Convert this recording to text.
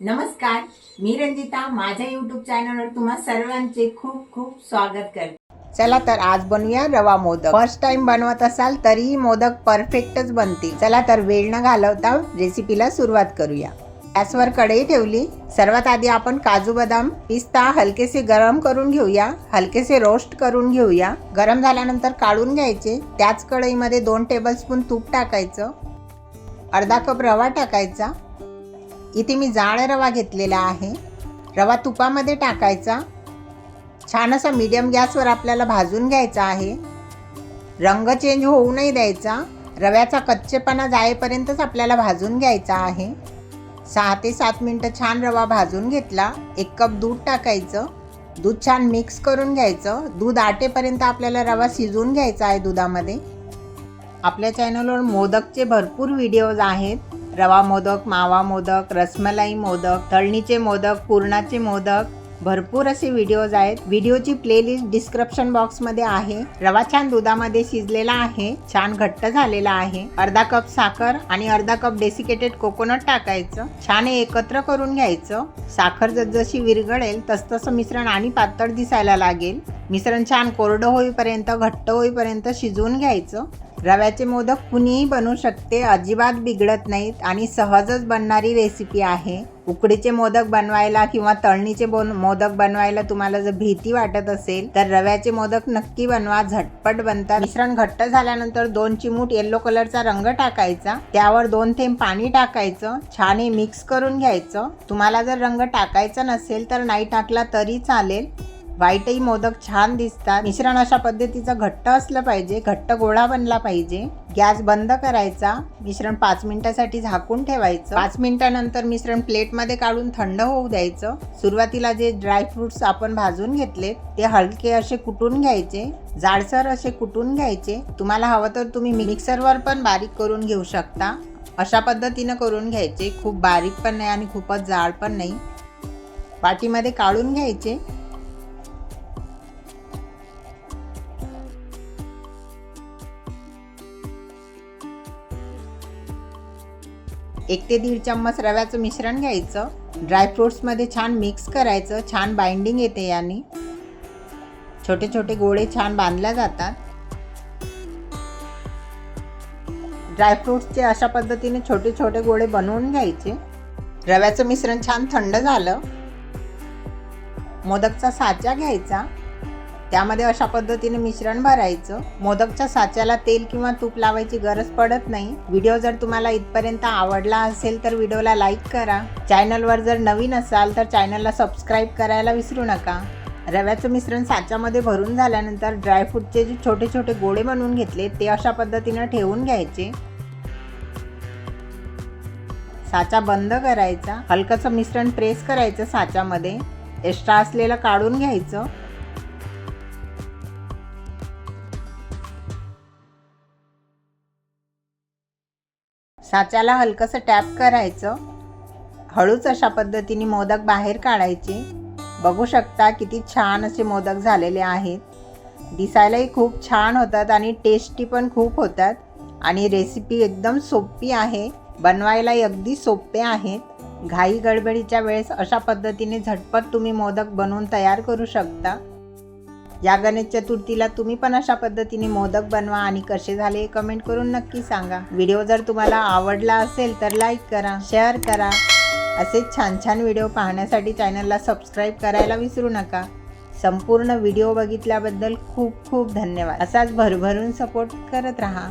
नमस्कार मी रंजिता माझ्या युट्यूब चॅनलवर तुम्हा सर्वांचे खूप खूप स्वागत करते. चला तर आज बनवूया रवा मोदक. फर्स्ट टाइम बनवत असाल तरीही मोदक परफेक्टच बनतील. चला तर वेळ न घालवता रेसिपीला सुरुवात करूया. गॅसवर कढई ठेवली. सर्वात आधी आपण काजू बदाम पिस्ता हलकेसे गरम करून घेऊया. हलकेसे रोस्ट करून घेऊया. गरम झाल्यानंतर काढून घ्यायचे. त्याच कढईमध्ये दोन टेबलस्पून तूप टाकायचं. अर्धा कप रवा टाकायचा. इथे मी जाड रवा घेतलेला आहे. रवा तुपामध्ये टाकायचा. छान असा मीडियम गॅसवर आपल्याला भाजून घ्यायचा आहे. रंग चेंज होऊ नाही द्यायचा. रव्याचा कच्चेपणा जाईपर्यंतच आपल्याला भाजून घ्यायचा आहे. सहा ते सात मिनटं छान रवा भाजून घेतला. एक कप दूध टाकायचं. दूध छान मिक्स करून घ्यायचं. दूध आटेपर्यंत आपल्याला रवा शिजवून घ्यायचा आहे दुधामध्ये. आपल्या चॅनलवर मोदकचे भरपूर व्हिडिओज आहेत. रवा मोदक मावा मोदक रसमलाई मोदक तळणीचे मोदक पुरणाचे मोदक. भरपूर असे व्हिडिओज आहेत. व्हिडिओची प्लेलिस्ट डिस्क्रिप्शन बॉक्समध्ये आहे. रवा छान दुधामध्ये शिजलेला आहे. छान घट्ट झालेला आहे. अर्धा कप साखर आणि अर्धा कप डेसिकेटेड कोकोनट टाकायचं. छान एकत्र करून घ्यायचं. साखर जसजशी विरघळेल तसतसं मिश्रण आणि पातळ दिसायला लागेल. मिश्रण छान कोरडं होईपर्यंत घट्ट होईपर्यंत शिजवून घ्यायचं. रव्याचे मोदक कुणीही बनवू शकते अजिबात बिघडत नाहीत आणि सहजच बनणारी रेसिपी आहे. उकडीचे मोदक बनवायला किंवा तळणीचे बोन मोदक बनवायला तुम्हाला जर भीती वाटत असेल तर रव्याचे मोदक नक्की बनवा. झटपट बनतात. मिश्रण घट्ट झाल्यानंतर दोन चिमूट येल्लो कलरचा रंग टाकायचा. त्यावर दोन थेंब पाणी टाकायचं. छान हे मिक्स करून घ्यायचं. तुम्हाला जर रंग टाकायचा नसेल तर नाही टाकला तरी चालेल. व्हाईटही मोदक छान दिसतात. मिश्रण अशा पद्धतीचं घट्ट असलं पाहिजे घट्ट गोळा बनला पाहिजे. गॅस बंद करायचा. मिश्रण पाच मिनिटासाठी झाकून ठेवायचं. पाच मिनिटानंतर मिश्रण प्लेटमध्ये काढून थंड होऊ द्यायचं. सुरुवातीला जे ड्रायफ्रुट्स आपण भाजून घेतले ते हलके असे कुटून घ्यायचे. जाडसर असे कुटून घ्यायचे. तुम्हाला हवं तर तुम्ही मिक्सरवर पण बारीक करून घेऊ शकता. अशा पद्धतीनं करून घ्यायचे. खूप बारीक पण नाही आणि खूपच जाड पण नाही. वाटीमध्ये काढून घ्यायचे. एक ते दीड चम्मच रव्याचं मिश्रण घ्यायचं. ड्रायफ्रुट्समध्ये छान मिक्स करायचं. छान बाइंडिंग येते याने. छोटे छोटे गोळे छान बांधल्या जातात. ड्रायफ्रुट्सचे अशा पद्धतीने छोटे छोटे गोळे बनवून घ्यायचे. रव्याचं मिश्रण छान थंड झालं. मोदकचा साचा घ्यायचा. त्यामध्ये अशा पद्धतीने मिश्रण भरायचं. मोदकच्या साच्याला तेल किंवा तूप लावायची गरज पडत नाही. व्हिडिओ जर तुम्हाला इथपर्यंत आवडला असेल तर व्हिडिओला लाईक करा. चॅनलवर जर नवीन असाल तर चॅनलला सबस्क्राईब करायला विसरू नका. रव्याचं मिश्रण साच्यामध्ये भरून झाल्यानंतर ड्रायफ्रूटचे जे छोटे छोटे गोळे बनवून घेतले ते अशा पद्धतीनं ठेवून घ्यायचे. साचा बंद करायचा. हलकंसं मिश्रण प्रेस करायचं साच्यामध्ये. एक्स्ट्रा असलेलं काढून घ्यायचं. साच्याला हलकंसं टॅप करायचं. हळूच अशा पद्धतीने मोदक बाहेर काढायचे. बघू शकता किती छान असे मोदक झालेले आहेत. दिसायलाही खूप छान होतात आणि टेस्टी पण खूप होतात. आणि रेसिपी एकदम सोपी आहे. बनवायलाही अगदी सोपे आहेत. घाई गडबडीच्या वेळेस अशा पद्धतीने झटपट तुम्ही मोदक बनवून तयार करू शकता. या गणेश चतुर्थीला तुम्ही पण अशा पद्धतीने मोदक बनवा आणि कसे झाले कमेंट करून नक्की सांगा. व्हिडिओ जर तुम्हाला आवडला असेल तर लाईक करा शेअर करा. असेच छान छान व्हिडिओ पाहण्यासाठी चॅनलला सबस्क्राईब करायला विसरू नका. संपूर्ण व्हिडिओ बघितल्याबद्दल खूप खूप धन्यवाद. असाच भरभरून सपोर्ट करत राहा.